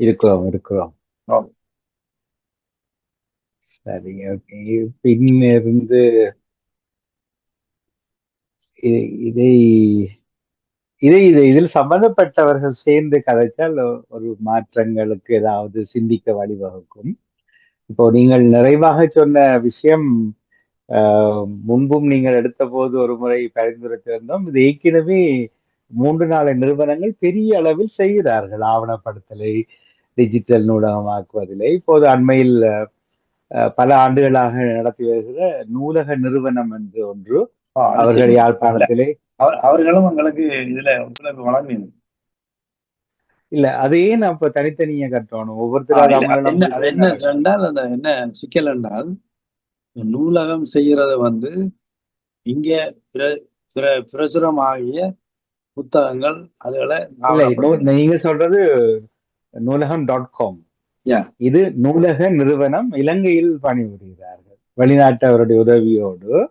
இருக்கிறோம் இருக்கிறோம் ஓகே பின்னிருந்து இதை இதை இது இதில் சம்பந்தப்பட்டவர்கள் சேர்ந்து கதைச்சால் ஒரு மாற்றங்களுக்கு ஏதாவது சிந்திக்க வழிவகுக்கும். இப்போ நீங்கள் நிறைவாக சொன்ன விஷயம் ஆஹ், முன்பும் நீங்கள் எடுத்த போது ஒரு முறை பரிந்துரைத்திருந்தோம். இது ஏற்கனவே மூன்று நாலு நிறுவனங்கள் பெரிய அளவில் செய்கிறார்கள். ஆவணப்படுத்தலை டிஜிட்டல் நூலகமாக்குவதிலே. இப்போது அண்மையில் பல ஆண்டுகளாக நடத்தி வருகிற நூலக நிறுவனம் என்று ஒன்று அவர்கள் யாழ்ப்பாணத்திலே அவர்- அவர்களும் எங்களுக்கு இதுல ஒத்துழைப்பு வழங்கணும் இல்ல அது ஏன் அப்ப தனித்தனியா கட்டணும். ஆ, ஒவ்வொருத்தரா இல்ல, அது என்ன என்றால் அந்த என்ன சிக்கல் என்றால் நூலகம் செய்யறது வந்து இங்க பிர- பிர- பிரசுரமாகிய புத்தகங்கள் அதுகளை நீங்க சொல்றது நூலகம் டாட் காம். இது நூலக நிறுவனம் இலங்கையில் பணிபுரிகிறார்கள். வெளிநாட்டவருடைய உதவியோடு.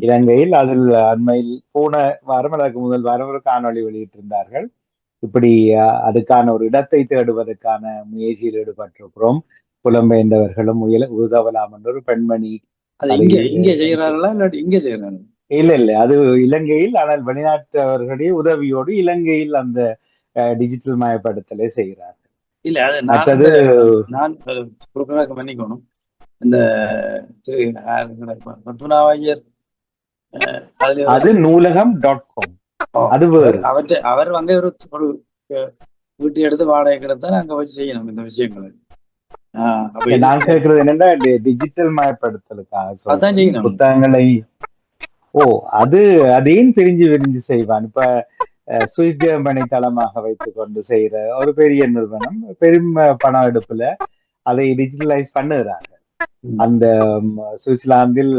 இலங்கையில் அதில் அண்மையில் போன வாரம் அதற்கு முதல் வாரம் ஒரு காணொளி வெளியிட்டிருந்தார்கள். இப்படி அதுக்கான ஒரு இடத்தை தேடுவதற்கான முயற்சியில் ஈடுபட்டிருக்கிறோம். புலம்பெயர்ந்தவர்களும் உதவலாம் என்ற ஒரு பெண்மணி இங்க இது- இங்க செய்யறாங்க இல்ல இல்ல. அது இலங்கையில் ஆனால் வெளிநாட்டவர்களுடைய உதவியோடு இலங்கையில் அந்த டிஜிட்டல் மயப்படுத்தலை செய்கிறார் இல்ல அது நான் மற்றது அந்த- நான் குறுக்கணக்கு பண்ணிக்கணும் இந்த திரு யார் எங்கட ப- பத்மநாப ஐயர் அஹ், அதுல அது நூலகம் டாட் காம் அது அவற்றை அவர் அங்கே ஒரு ஒரு வீட்டு எடுத்து வாடகைக்கு எடுத்தா அங்க வச்சு செய்யணும் இந்த விஷயங்களை. நான் கேட்கறது என்னன்னா டிஜிட்டல் மயப்படுத்தலுக்காக அதான். செய்யணும். புத்தகங்களை ஓ அது அதையும் பிரிஞ்சு விரிஞ்சு செய்வான் இப்ப சுவிஸ் ஜெர்மனி தளமாக வைத்துக் கொண்டு செய்யற ஒரு பெரிய நிறுவனம் பெரும் பணம் எடுப்புல அதை டிஜிட்டலைஸ் பண்ணுகிறாங்க ம். அந்த சுவிட்சர்லாந்தில்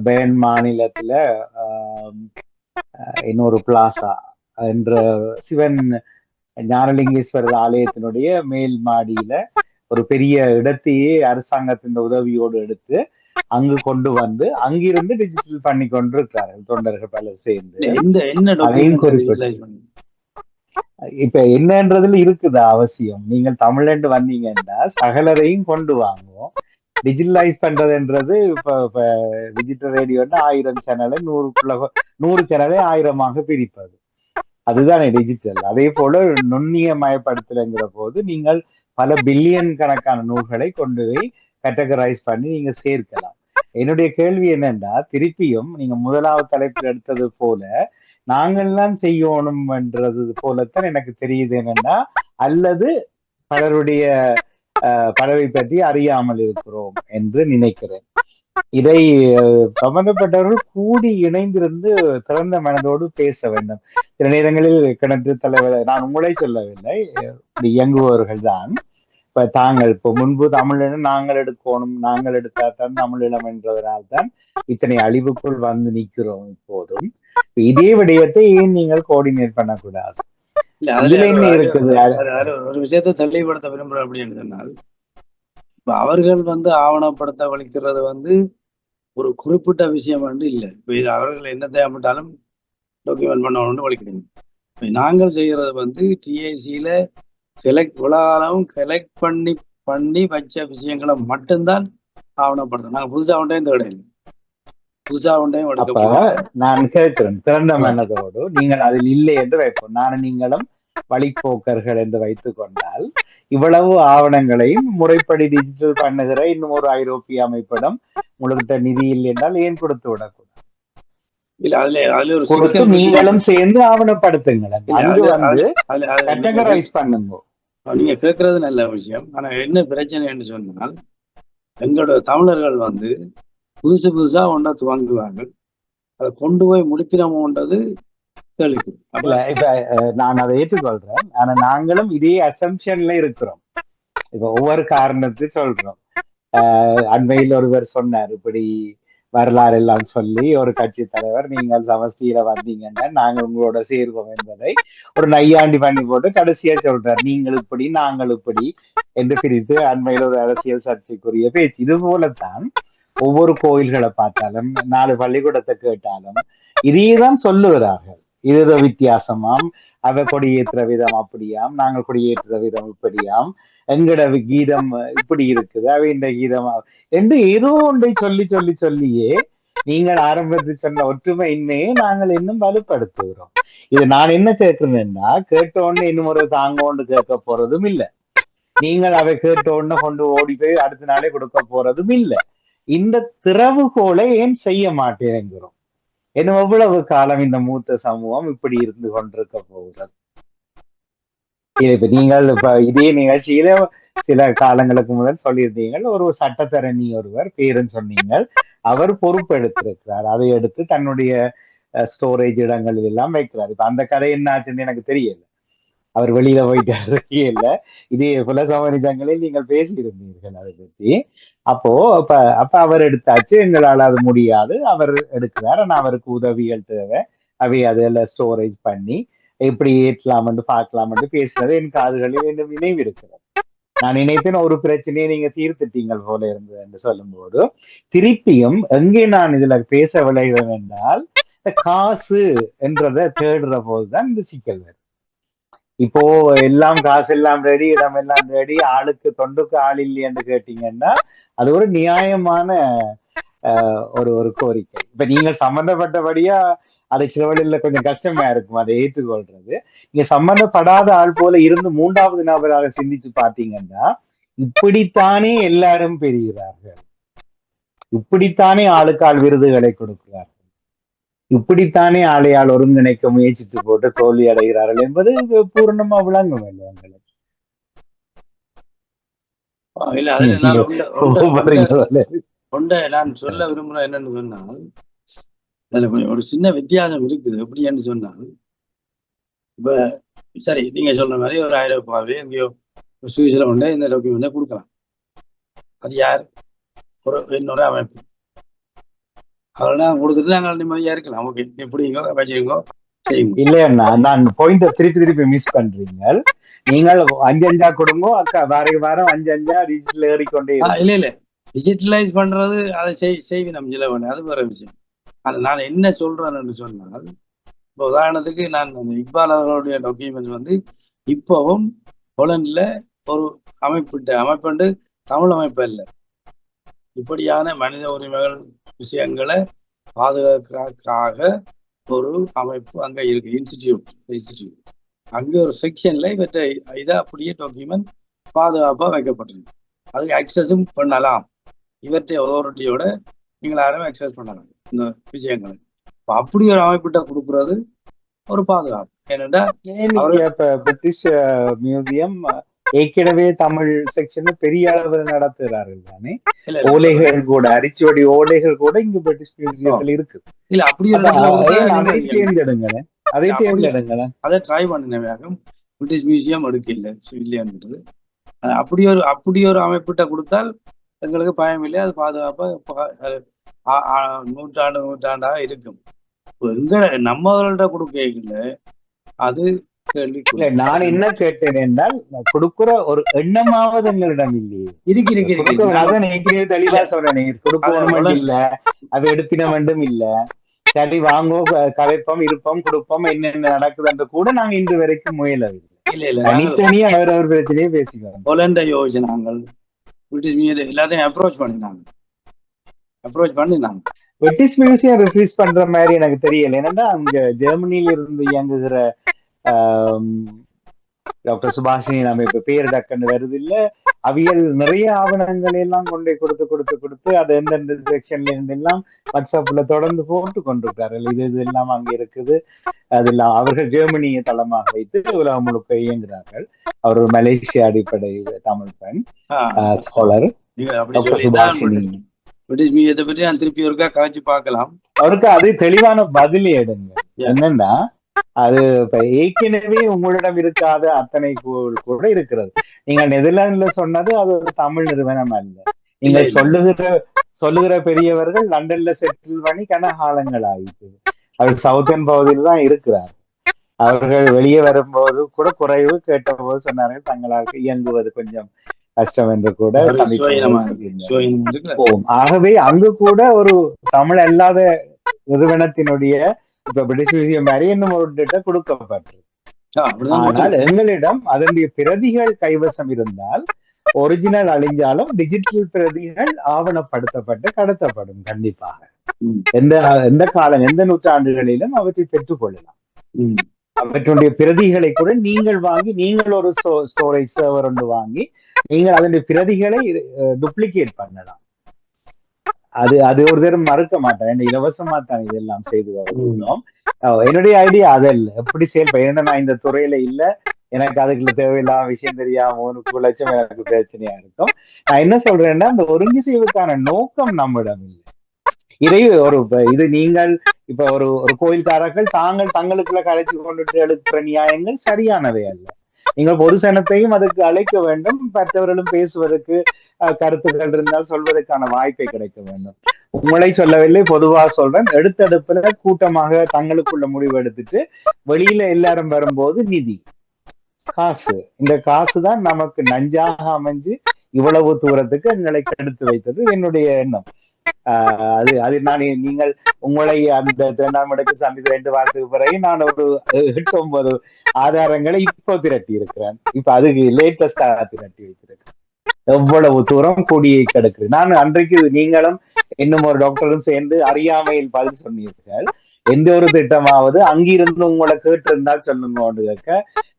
பேன் மாநிலத்துல இன்னொரு பிளாசா என்ற சிவன் ஞானலிங்கேஸ்வரர் ஆலயத்தினுடைய மேல் மாடியில ஒரு பெரிய இடத்தையே அரசாங்கத்தின் உதவியோடு எடுத்து அங்கு கொண்டு வந்து அங்கிருந்து டிஜிட்டல் பண்ணி கொண்டிருக்கிறார்கள் தொண்டர்கள் பலர் சேர்ந்து. இந்த என்ன இப்ப என்னன்றதுல இருக்குதா அவசியம்? நீங்கள் தமிழ்ண்டு வந்தீங்கன்னா சகலரையும் கொண்டு வாங்குவோம். டிஜிட்டலைஸ் பண்றதுன்றது இப்ப இப்ப டிஜிட்டல் ரேடியோன்னா ஆயிரம் சேனலை நூறுக்குள்ள நூறு சேனலை ஆயிரமாக பிரிப்பது. அதுதானே டிஜிட்டல் அதே போல நுண்ணிய மயப்படுத்தலைங்கிற போது நீங்கள் பல பில்லியன் கணக்கான நூல்களை கொண்டு போய் கேட்டகரைஸ் பண்ணி நீங்க சேர்க்கலாம். என்னுடைய கேள்வி என்னன்னா திருப்பியும் நீங்க முதலாவது தலைப்பில் எடுத்தது போல நாங்கள்லாம் செய்யணும்ன்றது போலத்தான் எனக்கு தெரியுது என்னன்னா அல்லது பலருடைய அஹ், பலரை பற்றி அறியாமல் இருக்கிறோம் என்று நினைக்கிறேன். இதை சம்பந்தப்பட்டவர்கள் கூடி இணைந்திருந்து திறந்த மனதோடு பேச வேண்டும். சில நேரங்களில் கிணற்று தலைவர் நான் உங்களை சொல்லவில்லை இயங்குபவர்கள் தான் இப்ப தாங்கள் இப்போ முன்பு தமிழினம் நாங்கள் எடுக்கணும் நாங்கள் எடுத்தா தான் தமிழினம் என்றதனால் தான் இத்தனை அழிவுக்குள் வந்து நிற்கிறோம் இப்போதும். இதே விடயத்தை ஏன் நீங்கள் கோஆர்டினேட் பண்ணக்கூடாது? ஒரு- விஷயத்தை தெளிவுபடுத்த விரும்புறேன் அப்படின்னு சொன்னால் இப்ப அவர்கள் வந்து ஆவணப்படுத்த வலிக்கிறது வந்து ஒரு குறிப்பிட்ட விஷயம் வந்து இல்லை. இப்ப இது அவர்கள் என்ன தேவைப்பட்டாலும் டாக்குமெண்ட் பண்ணணும்னு வலிக்கிறீங்க நாங்கள் செய்யறது வந்து டிஐசியில கலெக்ட் உலகாலும் கலெக்ட் பண்ணி பண்ணி வச்ச விஷயங்களை மட்டும்தான் ஆவணப்படுத்தும் நாங்கள் புதுசா ஒன்றையும் போறோம். நான் கேட்கிறேன். திறந்த மனதோடு நீங்கள் அதில் இல்லை என்று வைப்போம். நானும் நீங்களும் வழிப்போக்கர்கள் என்று வைத்துக் கொண்டால் இவ்வளவு ஆவணங்களையும் முறைப்படி டிஜிட்டல் பண்ணுகிற இன்னும் ஒரு ஐரோப்பிய அமைப்பிடம் உங்கள்கிட்ட நிதி இல்லை என்றால் ஏன் கொடுத்து விடக்கூடாது. நீங்களும் சேர்ந்து ஆவணப்படுத்துங்களேன் இல்ல, அங்கு அது- வந்து பண்ணுங்க. நீங்க கேட்கறது நல்ல விஷயம். ஆனா என்ன பிரச்சனைன்னு சொன்னால் எங்களோட தமிழர்கள் வந்து புதுசு புதுசா ஒன்றா துவங்குவார்கள். அதை கொண்டு போய் முடிப்பினோம்ன்றது கேள்விக்குறி. இல்ல இப்ப நான் அதை ஏற்றுக்கொள்றேன். ஆனா நாங்களும் இதே அசம்ஷன்ல இருக்கிறோம். இப்ப ஒவ்வொரு காரணத்தை சொல்றோம். அண்மையில் ஒருவர் சொன்னார் இப்படி வரலாறு எல்லாம் சொல்லி ஒரு கட்சி தலைவர் நீங்கள் சமஸ்தியில வந்தீங்கன்னா நாங்கள் உங்களோட சேர்வோம் என்பதை ஒரு நையாண்டி பண்ணி போட்டு கடைசியா சொல்றார். நீங்கள் இப்படி நாங்கள் இப்படி என்று பிரித்து அண்மையில் ஒரு அரசியல் சர்ச்சைக்குரிய பேச்சு. இது போலத்தான் ஒவ்வொரு கோயில்களை பார்த்தாலும் நாலு பள்ளிக்கூடத்தை கேட்டாலும் இதையே தான் சொல்லுகிறார்கள். இது வித்தியாசமாம். அவ கொடியேற்ற விதம் அப்படியாம் நாங்கள் கொடியேற்றுற விதம் இப்படியாம். எங்கட கீதம் இப்படி இருக்குது. அவ இந்த கீதம்? என்று ஏதோ ஒன்றை சொல்லி சொல்லி சொல்லியே நீங்கள் ஆரம்பத்தில் சொன்ன ஒற்றுமையின்மையை நாங்கள் இன்னும் வலுப்படுத்துகிறோம். இது நான் என்ன கேட்கிறேன்னா கேட்ட உடனே இன்னும் ஒரு தாங்கோண்டு கேட்க போறதும் இல்ல. நீங்கள் அவை கேட்ட உடனே கொண்டு ஓடி போய் அடுத்த நாளே கொடுக்க போறதும் இல்லை. இந்த திறவுகோலை ஏன் செய்ய மாட்டேங்கிறோம்? இன்னும் எவ்வளவு காலம் இந்த மூத்த சமூகம் இப்படி இருந்து கொண்டிருக்க போகிறது இப்ப நீங்கள் இப்ப இதே நிகழ்ச்சியில சில காலங்களுக்கு முதல் சொல்லியிருந்தீங்கள் ஒரு சட்டத்தரணி ஒருவர் பேருன்னு சொன்னீங்க. அவர் பொறுப்பெடுத்திருக்கிறார். அதை எடுத்து தன்னுடைய ஸ்டோரேஜ் இடங்களில் எல்லாம் வைக்கிறார். இப்ப அந்த கதை என்ன ஆச்சுன்னு எனக்கு தெரியல. அவர் வெளியில போயிட்டாரு இல்ல. இதே குலசமரிதங்களில் நீங்கள் பேசியிருந்தீர்கள் அதை பற்றி அப்போ அப்ப அப்ப அவர் எடுத்தாச்சு. எங்களால் அது முடியாது. அவர் எடுக்கிறார். ஆனா அவருக்கு உதவிகள் தேவை. அவை அதெல்லாம் ஸ்டோரேஜ் பண்ணி எப்படி ஏற்றலாம்னு பார்க்கலாம்னு பேசுனது என் காதுகளில் இன்னும் நினைவு இருக்கிறது நான் நினைத்தேன் ஒரு பிரச்சனையை நீங்க தீர்த்துட்டீங்கள் போல இருந்தது என்று சொல்லும்போது திருப்பியும் எங்கே நான் இதுல பேச விளைகிறேன் என்றால் இந்த காசு என்றதை தேடுற போதுதான் இந்த சிக்கல் வருது இப்போ எல்லாம் காசு எல்லாம் ரெடி இடம் எல்லாம் ரெடி ஆளுக்கு தொண்டுக்கு ஆள் இல்லையென்று கேட்டீங்கன்னா அது ஒரு நியாயமான ஆஹ், ஒரு ஒரு கோரிக்கை. இப்ப நீங்க சம்பந்தப்பட்டபடியா அது சில வழியில கொஞ்சம் கஷ்டமா இருக்கும். அதை ஏற்றுக்கொள்றது. நீங்க சம்பந்தப்படாத ஆள் போல இருந்து மூன்றாவது நபராக சிந்திச்சு பாத்தீங்கன்னா இப்படித்தானே எல்லாரும் பெறுகிறார்கள். இப்படித்தானே ஆளுக்கால் விருதுகளை கொடுக்கிறார்கள். இப்படித்தானே ஆளையால் ஒருங்கிணைக்க முயற்சித்து போட்டு தோல்வி அடைகிறார்கள் என்பது பூர்ணமா விளங்கும் இல்லை உங்களுக்கு? அதுல நான் நான் சொல்ல விரும்புறேன் என்னன்னு சொன்னால் அதுல ஒரு சின்ன வித்தியாசம் இருக்குது. எப்படின்னு சொன்னால் இப்ப சரி நீங்க சொல்ற மாதிரி ஒரு ஆயிரம் ரூபாவே எங்கேயோ சுவிஸ்ல கொண்டு இந்த டாக்குமெண்ட்டை கொடுக்கலாம். அது யார்? ஒரு இன்னொரு அமைப்பு. அதில் நாங்கள் கொடுத்துட்டு நாங்கள் நிம்மதியா இருக்கலாம். ஓகே எப்படிங்க வச்சுருங்கோ இல்லைன்னா நான் பாயிண்ட திருப்பி திருப்பி மிஸ் பண்றீங்க. நீங்கள் அஞ்சு அஞ்சா கொடுங்க அக்கா வார வாரம் அஞ்சு அஞ்சா டிஜிட்டல் ஏறிக்கொண்டே. இல்ல இல்ல. டிஜிட்டலைஸ் பண்றது அதை செய் செய்வி நம்ம அது வேற விஷயம். அது நான் என்ன சொல்றேன்னு சொன்னால் இப்போ உதாரணத்துக்கு நான் அந்த இக்பால் அவர்களுடைய டாக்குமெண்ட் வந்து இப்போவும் போலண்டில் ஒரு அமைப்பிட்ட அமைப்புண்டு தமிழ் அமைப்பு இல்லை இப்படியான மனித உரிமைகள் விஷயங்களை பாதுகாக்கிறதுக்காக ஒரு அமைப்பு அங்கே இருக்கு இன்ஸ்டிடியூட் இன்ஸ்டிடியூட் அங்கே ஒரு செக்ஷன்ல இவற்றை இதை அப்படியே டாக்குமெண்ட் பாதுகாப்பாக வைக்கப்பட்டிருக்கு. அதுக்கு அக்சஸும் பண்ணலாம். இவற்றை அத்தாரிட்டியோட நீங்கள் யாரும் அக்சஸ் பண்ணலாம். இந்த விஷயங்களை. இப்போ அப்படி ஒரு அமைப்பிட்ட கொடுக்கறது ஒரு பாதுகாப்பு. பிரிட்டிஷ் மியூசியம் ஏற்கனவே தமிழ் செக்ஷன் பெரிய அளவில் நடத்துகிறார்கள் தானே? ஓலைகள் கூட அரிச்சுவடி ஓலைகள் கூட இங்க பிரிட்டிஷ் மியூசியத்துல இருக்கு. இல்ல அப்படி அதை. தேர்ந்தெடுங்களேன். அதை தேர்ந்தெடுங்களேன். அதை ட்ரை பண்ணினவையாகும் பிரிட்டிஷ் மியூசியம் எடுக்க இல்லை இல்லையான்றது. அப்படி ஒரு அப்படி ஒரு அமைப்பிட்ட கொடுத்தால் எங்களுக்கு பயம் இல்லை அது பாதுகாப்பா பா- அது ஆ- ஆ- நூற்றாண்டு நூற்றாண்டாக இருக்கும். எங்க நம்மள்கிட்ட கொடுக்கல அது இல்ல நான் என்ன கேட்டேன் என்றால் கொடுக்கிற ஒரு எண்ணமாவது எங்களிடம் இல்லையே. இருக்கு இருக்கு இருக்கு. அதான் ஏற்கனவே தெளிவா சொல்றேன் கொடுக்கணும் இல்ல. அது எடுப்பின வேண்டும் இல்ல. சரி வாங்குவோம் கதைப்போம் இருப்போம் கொடுப்போம் என்னென்ன நடக்குதுன்ற கூட நாங்க இன்று வரைக்கும் முயலவில்லை. இல்ல இல்ல தனித்தனியா அவரவர் பிரச்சனையே பேசிக்கிறோம் யோஜனாங்கள் பிரிட்டிஷ் மீது எல்லாத்தையும் அப்ரோச் பண்ணினாங்க அப்ரோச் பண்ணினாங்க. பிரிட்டிஷ் மியூசியம் ரிஃப்யூஸ் பண்ற மாதிரி எனக்கு தெரியல. ஏன்னா அங்க ஜெர்மனியில இருந்து இயங்குகிற டாக்டர் சுபாஷினி நம்ம இப்ப பேர் டக்குன்னு வருது இல்ல அவியல் நிறைய ஆவணங்கள் எல்லாம் கொண்டு கொடுத்து கொடுத்து கொடுத்து அது எந்தெந்த செக்ஷன்ல இருந்து எல்லாம் வாட்ஸ்அப்ல தொடர்ந்து போட்டு கொண்டிருக்கார்கள் இது இது எல்லாம் அங்க இருக்குது. அதெல்லாம் அவர்கள் ஜெர்மனியை தளமாக வைத்து உலகம் முழுக்க இயங்குகிறார்கள். அவர் ஒரு மலேசியா அடிப்படை தமிழ் பெண் ஸ்காலர் டாக்டர் சுபாஷினி. பிரிட்டிஷ் மீடியத்தை பற்றி நான் திருப்பி ஒருக்கா கதைச்சு பார்க்கலாம். அவருக்கு அது தெளிவான பதில் எடுங்க. என்னன்னா அது ஏற்கனவே உங்களிடம் இருக்காத அத்தனை கூட இருக்கிறது. நீங்க நெதர்லாந்துல சொன்னது அது ஒரு தமிழ் நிறுவனம் அல்ல. நீங்க. சொல்லுகிற சொல்லுகிற பெரியவர்கள் லண்டன்ல செட்டில் பண்ணி கனகாலங்கள் ஆயிட்டு அவர் சவுத்தன் பகுதியில் தான் இருக்கிறார். அவர்கள் வெளியே வரும்போது கூட குறைவு கேட்டபோது சொன்னார்கள் தங்களால் இயங்குவது கொஞ்சம் கஷ்டம் என்று கூட? போகும் ஆகவே அங்கு கூட ஒரு தமிழ் அல்லாத நிறுவனத்தினுடைய இப்ப பிரிட்டிஷ் மியூசியம் மாதிரி இன்னும் ஒரு டேட்டா ஆனால். எங்களிடம் அதனுடைய பிரதிகள் கைவசம் இருந்தால் ஒரிஜினல் அழிஞ்சாலும் டிஜிட்டல் பிரதிகள் ஆவணப்படுத்தப்பட்டு கடத்தப்படும் கண்டிப்பாக. எந்த எந்த காலம் எந்த நூற்றாண்டுகளிலும் அவற்றை பெற்றுக் கொள்ளலாம். அவற்றுடைய பிரதிகளை கூட நீங்கள் வாங்கி நீங்கள் ஒரு ஸ்டோரேஜ் சர்வர் ஒன்று வாங்கி நீங்கள் அதனுடைய பிரதிகளை டூப்ளிகேட் பண்ணலாம். அது அது ஒரு தரம் மறுக்க மாட்டேன் இலவசமா தான் இதெல்லாம் செய்து வருகிறோம். என்னுடைய ஐடியா அதல்ல. எப்படி செயல்பட ஏன்னா நான் இந்த துறையில இல்ல. எனக்கு அதுக்குள்ள தேவையில்லாம விஷயம் தெரியாம ஒரு லட்சம் எனக்கு பிரச்சனையா இருக்கும். நான் என்ன சொல்றேன்னா இந்த ஒருங்கிசைவுக்கான நோக்கம் நம்மிடம் இல்லை. இதை ஒரு இது நீங்கள் இப்ப ஒரு ஒரு கோயில்காரர்கள் தாங்கள் தங்களுக்குள்ள கலைச்சு கொண்டுட்டு எழுப்புற நியாயங்கள் சரியானவை அல்ல. நீங்கள் பொது சனத்தையும் அதுக்கு அழைக்க வேண்டும். மற்றவர்களும் பேசுவதற்கு கருத்துக்கள் இருந்தால் சொல்வதற்கான வாய்ப்பை கிடைக்க வேண்டும். உங்களை சொல்லவில்லை பொதுவா சொல்றேன். எடுத்தடுப்புல கூட்டமாக தங்களுக்குள்ள முடிவு எடுத்துட்டு வெளியில எல்லாரும் வரும்போது நிதி காசு. இந்த காசு தான் நமக்கு நஞ்சாக அமைஞ்சு இவ்வளவு தூரத்துக்கு எங்களை கெடுத்து வைத்தது என்னுடைய எண்ணம். அது அது நான் நீங்கள் உங்களை அந்த இரண்டாம் இடக்கு ரெண்டு வாரத்துக்கு பிறகு நான் ஒரு எட்டு ஒன்பது ஆதாரங்களை இப்போ திரட்டி இருக்கிறேன். இப்ப அதுக்கு லேட்டஸ்டாக திரட்டி வைத்திருக்கிறேன். எவ்வளவு தூரம் கொடியை கிடக்கு நான் அன்றைக்கு நீங்களும் இன்னும் ஒரு டாக்டரும் சேர்ந்து அறியாமையில் பதில் சொன்னீர்கள். எந்த ஒரு திட்டமாவது அங்கிருந்து உங்களை கேட்டிருந்தால் சொல்லுங்க கேட்க.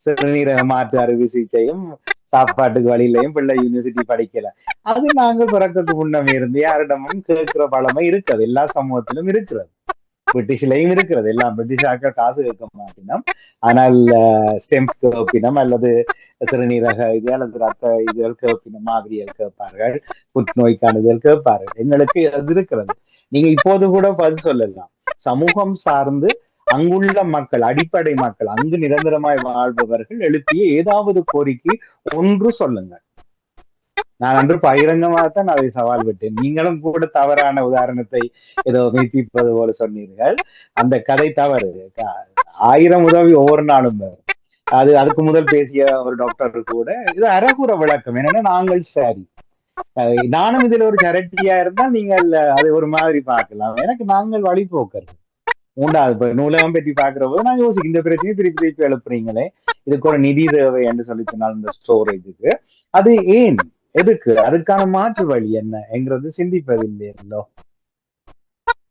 சிறுநீரக மாற்று அறுவை சிகிச்சையும் சாப்பாட்டுக்கு வழியிலையும் பிள்ளை யூனிவர்சிட்டி படிக்கல. அது நாங்க பிறக்கிறதுக்கு முன்னமே இருந்து யாரிடமும் கேட்கிற பழமை இருக்கிறது. எல்லா சமூகத்திலும் இருக்கிறது. பிரிட்டிஷ்லயும் இருக்கிறது. எல்லாம் பிரிட்டிஷ் காசு கேட்க மாட்டினம். ஆனால் ஸ்டெம்ஸ் கேப்பினம் அல்லது சிறுநீரக இது அல்லது ரத்த இதுகள் கேப்பினம் மாதிரிகள் கேட்பார்கள். புற்றுநோய்க்கான இதுகள் கேட்பார்கள். எங்களுக்கு அது இருக்கிறது. நீங்க இப்போது கூட பதில் சொல்லலாம். சமூகம் சார்ந்து அங்குள்ள மக்கள் அடிப்படை மக்கள் அங்கு நிரந்தரமாய் வாழ்பவர்கள் எழுப்பிய ஏதாவது கோரிக்கை ஒன்று சொல்லுங்க. நான் அன்று பகிரங்கமாகத்தான் அதை சவால் விட்டேன். நீங்களும் கூட தவறான உதாரணத்தை ஏதோ மெய்ப்பிப்பது போல சொன்னீர்கள். அந்த கதை தவறு. ஆயிரம் உதவி ஒவ்வொரு நாளும் அது அதுக்கு முதல் பேசிய ஒரு டாக்டர் கூட இது அறகுற விளக்கம். என்னன்னா நாங்கள் சரி. நானும் இதுல ஒரு சரட்டியா இருந்தா நீங்கள் அது ஒரு மாதிரி பார்க்கலாம். எனக்கு நாங்கள் வழிபோக்கர்கள். மூன்றாவது நூலகம் பற்றி பாக்குற போது நான் யோசிக்க இந்த பிரச்சனையை திருப்பி திருப்பி எழுப்புறீங்களே. இதுக்கு ஒரு நிதி தேவை என்று சொல்லி சொன்னால் இந்த ஸ்டோரேஜுக்கு அது ஏன்? எதுக்கு? அதுக்கான மாற்று வழி என்ன? என்கிறது சிந்திப்பதில்லையோ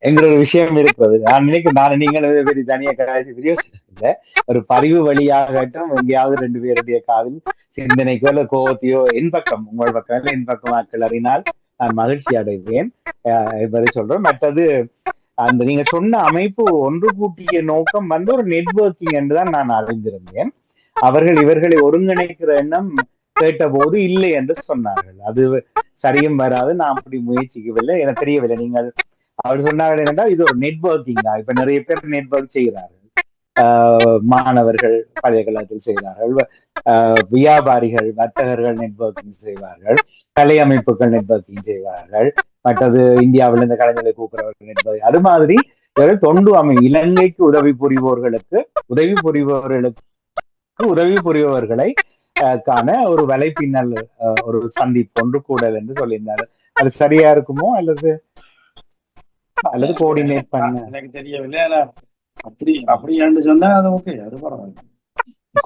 என்கிற ஒரு விஷயம் இருக்கிறது. நான் நினைக்கிறேன் நான் நீங்கள் பெரிய தனியாக தனியா கராச்சி இல்லை ஒரு பதிவு வழியாகட்டும் எங்கேயாவது ரெண்டு பேருடைய காதில் சிந்தனைக்கோ இல்ல கோபத்தையோ என் பக்கம் உங்கள் பக்கம் இல்ல என் பக்கம் ஆட்கள் அறினால் நான் மகிழ்ச்சி அடைவேன். அஹ் சொல்றேன் மற்றது அந்த நீங்க சொன்ன அமைப்பு ஒன்று கூட்டிய நோக்கம் வந்து ஒரு நெட்வொர்க்கிங் என்றுதான் நான் அறிந்திருந்தேன். அவர்கள் இவர்களை ஒருங்கிணைக்கிற எண்ணம் கேட்டபோது இல்லை என்று சொன்னார்கள். அது சரியும் வராது நான் அப்படி முயற்சிக்கவில்லை எனக்கு தெரியவில்லை. நீங்கள் அவர் சொன்னார்கள் என்றால் இது ஒரு நெட்வொர்க்கிங்கா இப்ப நிறைய பேர் நெட்வொர்க் செய்கிறார்கள். மாணவர்கள் பல்கலைக்கழகத்தில் செய்தார்கள். ஆஹ் வியாபாரிகள் வர்த்தகர்கள் நெட்வொர்க்கிங் செய்வார்கள். கலை அமைப்புகள் நெட்வொர்க்கிங் செய்வார்கள். மற்றது இந்தியாவில் இந்த கலைஞர்களை கூப்பிடுறவர்கள் நெட்வொர்க் அது மாதிரி இவர்கள் தொண்டு அமை இலங்கைக்கு உதவி புரிபவர்களுக்கு உதவி புரிபவர்களுக்கு உதவி புரிபவர்களை ஆஹ் காண ஒரு வலைப்பின்னல் ஆஹ் ஒரு சந்திப்பு ஒன்று கூடல் என்று சொல்லியிருந்தாரு. அது சரியா இருக்குமோ அல்லது அல்லது கோஆர்டினேட் பண்ண எனக்கு தெரியவில்லை. ஆனா அப்படி அப்படியான்னு சொன்னா அது ஓகே அது பரவாயில்ல.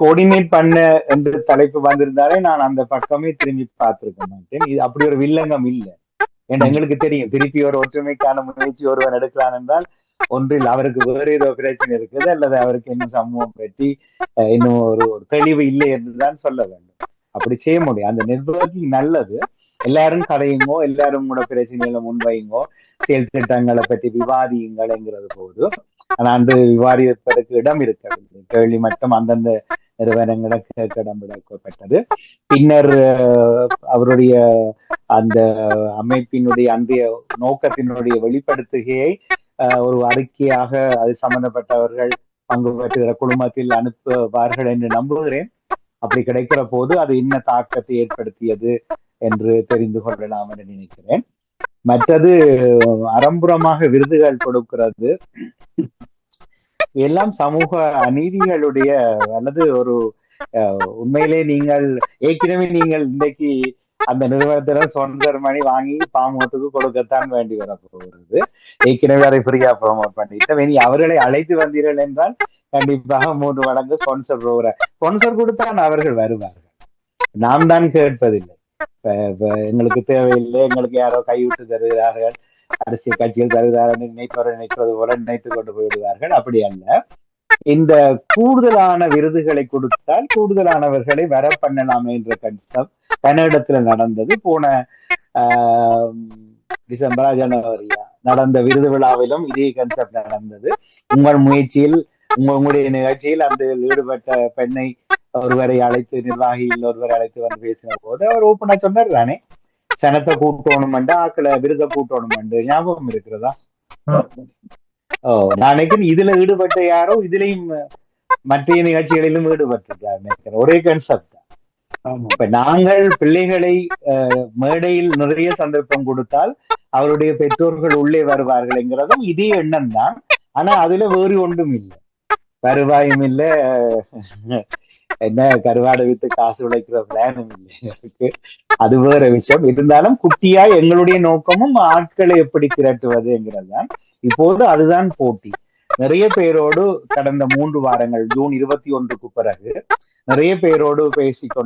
கோஆர்டினேட் பண்ண என்று தலைப்பு வந்திருந்தாலே நான் அந்த பக்கமே திரும்பி பார்த்திருக்க மாட்டேன். இது அப்படி ஒரு வில்லங்கம் இல்லை. ஏன்னா எங்களுக்கு தெரியும் திருப்பி ஒரு ஒற்றுமைக்கான முயற்சி ஒருவன் எடுக்கலாம் என்றால் ஒன்றில் அவருக்கு வேறு ஏதோ பிரச்சனை இருக்குது அல்லது அவருக்கு இன்னும் சமூகம் பற்றி இன்னும் ஒரு ஒரு தெளிவு இல்லை என்றுதான் சொல்ல வேண்டும். அப்படி செய்ய முடியும். அந்த நெட்வொர்க்கிங் நல்லது. எல்லாரும் கதையுங்கோ எல்லாரும் கூட பிரச்சனைகளை முன்வையுங்கோ செயல் திட்டங்களை பற்றி விவாதியுங்கள்ங்கிறது போது அன்று அந்த விவாதிப்பதற்கு இடம் இருக்கவில்லை கேள்வி மட்டும் அந்தந்த நிறுவனங்களுக்கு இடம் விடப்பட்டது. பின்னர் அவருடைய அந்த அமைப்பினுடைய அன்றைய நோக்கத்தினுடைய வெளிப்படுத்துகையை ஒரு அறிக்கையாக அது சம்பந்தப்பட்டவர்கள் பங்கு பெற்றுகிற குழுமத்தில் அனுப்புவார்கள் என்று நம்புகிறேன். அப்படி கிடைக்கிற போது அது என்ன தாக்கத்தை ஏற்படுத்தியது என்று தெரிந்து கொள்ளலாம் என்று நினைக்கிறேன். மற்றது அறம்புறமாக விருதுகள் கொடுக்கிறது. எல்லாம் சமூக அநீதிகளுடைய அல்லது ஒரு அஹ், உண்மையிலே நீங்கள் ஏற்கனவே நீங்கள் இன்றைக்கு அந்த நிறுவனத்துல சொந்தர் மணி வாங்கி பாமகத்துக்கு கொடுக்கத்தான் வேண்டி வர போகிறது ஏற்கனவே அதை ஃப்ரீயா ப்ரோமோட் பண்ணிட்டோம். இனி அவர்களை அழைத்து வந்தீர்கள் என்றால் கண்டிப்பாக மூன்று மடங்கு ஸ்பான்சர் ப்ரோகிராம் ஸ்பான்சர் கொடுத்தான் அவர்கள் வருவார்கள். நாம் தான் கேட்பதில்லை. எங்களுக்கு தேவையில்லை. எங்களுக்கு யாரோ கைவிட்டு தருகிறார்கள். அரசியல் கட்சிகள் தருகிறார்கள் நினைப்பவர் நினைப்பது போல நினைத்து கொண்டு போயிடுவார்கள். அப்படி அல்ல. இந்த கூடுதலான விருதுகளை கொடுத்தால் கூடுதலானவர்களை வர பண்ணலாமே என்ற கன்செப்ட் கன்னடத்துல நடந்தது. போன ஆஹ், டிசம்பரா ஜனவரியா நடந்த விருது விழாவிலும் இதே கன்செப்ட் நடந்தது. உங்கள் முயற்சியில் உங்க- உங்களுடைய நிகழ்ச்சியில் அந்த ஈடுபட்ட பெண்ணை ஒருவரை அழைத்து நிர்வாகியில் ஒருவரை அழைத்து வந்து பேசின போது அவர் ஓப்பனா சொன்னார் தானே சனத்தை கூட்டணும் ஆக்களை விருதை கூட்டணும் ஞாபகம் இருக்கிறதா? ஓ நான் நினைக்கிறேன் இதுல ஈடுபட்ட யாரோ இதுலயும் மற்ற நிகழ்ச்சிகளிலும் ஈடுபட்டிருக்கார் நினைக்கிறேன். ஒரே கன்செப்ட் இப்ப நாங்கள் பிள்ளைகளை மேடையில் நிறைய சந்தர்ப்பம் கொடுத்தால் அவருடைய பெற்றோர்கள் உள்ளே வருவார்கள் என்கிறதும் இதே எண்ணம் தான் ஆனா அதுல வேறு ஒன்றும் இல்லை. வருவாயும் இல்ல என்ன கருவாடை வித்து காசு உழைக்கிற பிளானும் இல்லை. அது வேற விஷயம். இருந்தாலும் குட்டியா எங்களுடைய நோக்கமும் ஆட்களை எப்படி திரட்டுவது தான். இப்போது அதுதான் போட்டி. நிறைய பேரோடு கடந்த மூன்று வாரங்கள் ஜூன் இருபத்தி ஒன்றுக்கு பிறகு நிறைய பேரோடு பேசிக்கொண்டு